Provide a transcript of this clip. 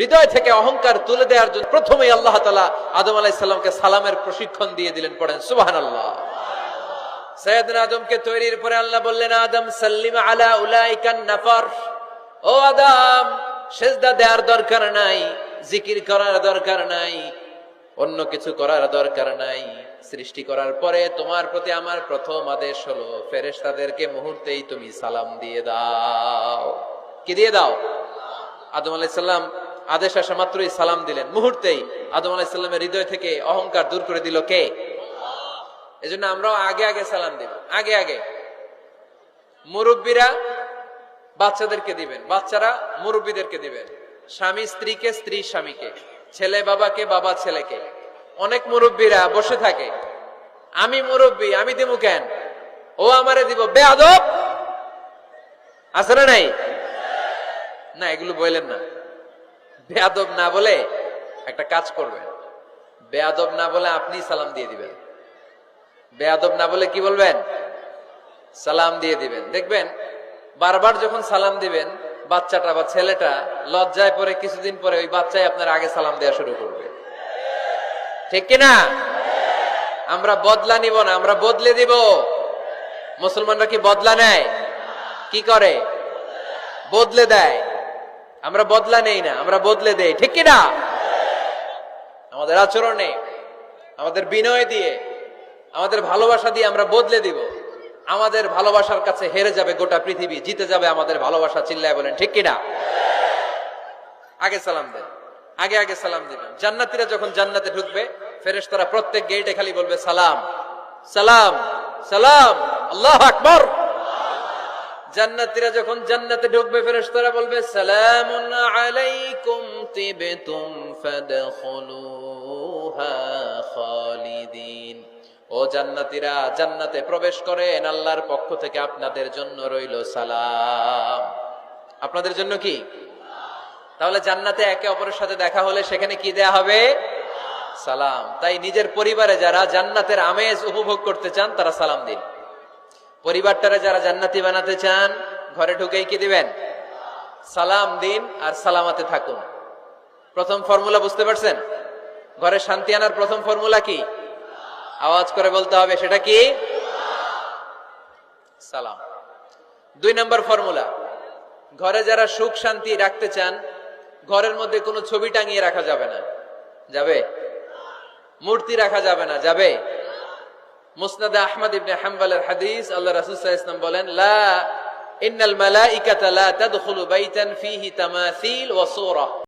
হৃদয় থেকে অহংকার তুলে দেওয়ার জন্য প্রথমেই আল্লাহ তালা আদম আলাইসাল্লামকে সালামের প্রশিক্ষণ দিয়ে দিলেন, পড়েন সুবাহান আল্লাহ সৈয়দিন আদমকে তৈরির পরে আল্লাহ বললেন, আদম, সাল্লিম আলা উলাইকান নাফর। ও আদম, সেজদা দেওয়ার দরকার নাই, জিকির করার দরকার নাই, অন্য কিছু করার দরকার নাই। সৃষ্টি করার পরে তোমার প্রতি আমার প্রথম আদেশ হলো, ফেরেশতাদেরকে মুহূর্তেই তুমি সালাম দিয়ে দাও। কি দিয়ে দাও? আদম আলাইসাল্লাম আদেশ আসা মাত্রই সালাম দিলেন। মুহূর্তেই আদম আলাইসাল্লামের হৃদয় থেকে অহংকার দূর করে দিল কে? এজন্য আমরাও আগে আগে সালাম দিব। আগে আগে। মুরব্বীরা বাচ্চাদেরকে দিবেন। বাচ্চারা মুরব্বীদেরকে দিবেন। স্বামী স্ত্রীকে, স্ত্রী স্বামীকে। ছেলে বাবাকে, বাবা ছেলেকে। অনেক মুরব্বীরা বসে থাকে। আমি মুরব্বী, আমি দিব কেন? ও আমারে দিব। বেয়াদব! আছে না নাই? না, এগুলো বললেন না। বেয়াদব না বলে একটা কাজ করবেন। বেয়াদব না বলে আপনি সালাম দিয়ে দিবেন। বেয়াদব না বলে কি বলবেন? সালাম দিয়ে দিবেন। দেখবেন, বারবার যখন সালাম দিবেন, বাচ্চাটা বা ছেলেটা লজ্জায় পরে কিছুদিন পরে ওই বাচ্চাই আপনার আগে সালাম দেওয়া শুরু করবে। ঠিক কিনা? আমরা বদলা নিব না, আমরা বদলে দিব। মুসলমানরা কি বদলা নেয়? কি করে? বদলে দেয়। আমরা বদলা নেই না, আমরা বদলে দেই, ঠিক কিনা? আমাদের আচরণে আমাদের বিনয় দিয়ে, আমাদের ভালোবাসা দিয়ে আমরা বদলে দিব। আমাদের ভালোবাসার কাছে হেরে যাবে গোটা পৃথিবী, জিতে যাবে আমাদের ভালোবাসা, চিল্লায় বলেন, ঠিক কিনা? আগে সালাম দেন, আগে আগে সালাম দিবেন। জান্নাতীরা যখন জান্নাতে ঢুকবে, ফেরেশতারা প্রত্যেক গেটে খালি বলবে, সালাম সালাম সালাম, আল্লাহ আকবর। জান্নাতীরা যখন জান্নাতে ঢুকবে, ফেরেশতারা বলবে, সালামুন আলাইকুম তিবতুম ফাদখুলুহা খালিদিন। ও জান্নাতীরা, জান্নাতে প্রবেশ করেন, আল্লাহর পক্ষ থেকে আপনাদের জন্য রইল সালাম। আপনাদের জন্য কি? তাহলে জান্নাতে একে অপরের সাথে দেখা হলে সেখানে কি দেয়া হবে? সালাম। তাই নিজের পরিবারে যারা জান্নাতের আমেজ উপভোগ করতে চান, তারা সালাম দিন। পরিবারটারে যারা জান্নাতি বানাতে চান, ঘরে ঢুকেই কি দিবেন? সালাম দিন আর সালামাতে থাকুন। প্রথম ফর্মুলা বুঝতে পারছেন? ঘরে শান্তি আনার প্রথম ফর্মুলা কি? আওয়াজ করে বলতে হবে, সেটা কি? সালাম। দুই নম্বর ফর্মুলা। ঘরে যারা সুখ শান্তি রাখতে চান, ঘরের মধ্যে কোনো ছবি টাঙিয়ে রাখা যাবে না। যাবে? মূর্তি রাখা যাবে না, যাবে? মুসনাদ আহমদ ইবনে হাম্বালের হাদিস আল্লাহ রাসূল সাল্লাল্লাহু আলাইহি ওয়াসাল্লাম বলেন লা ইন্নাল মালাইকাতা লা তাদখুলু বাইতান ফীহি তামাসিল ওয়া সূরা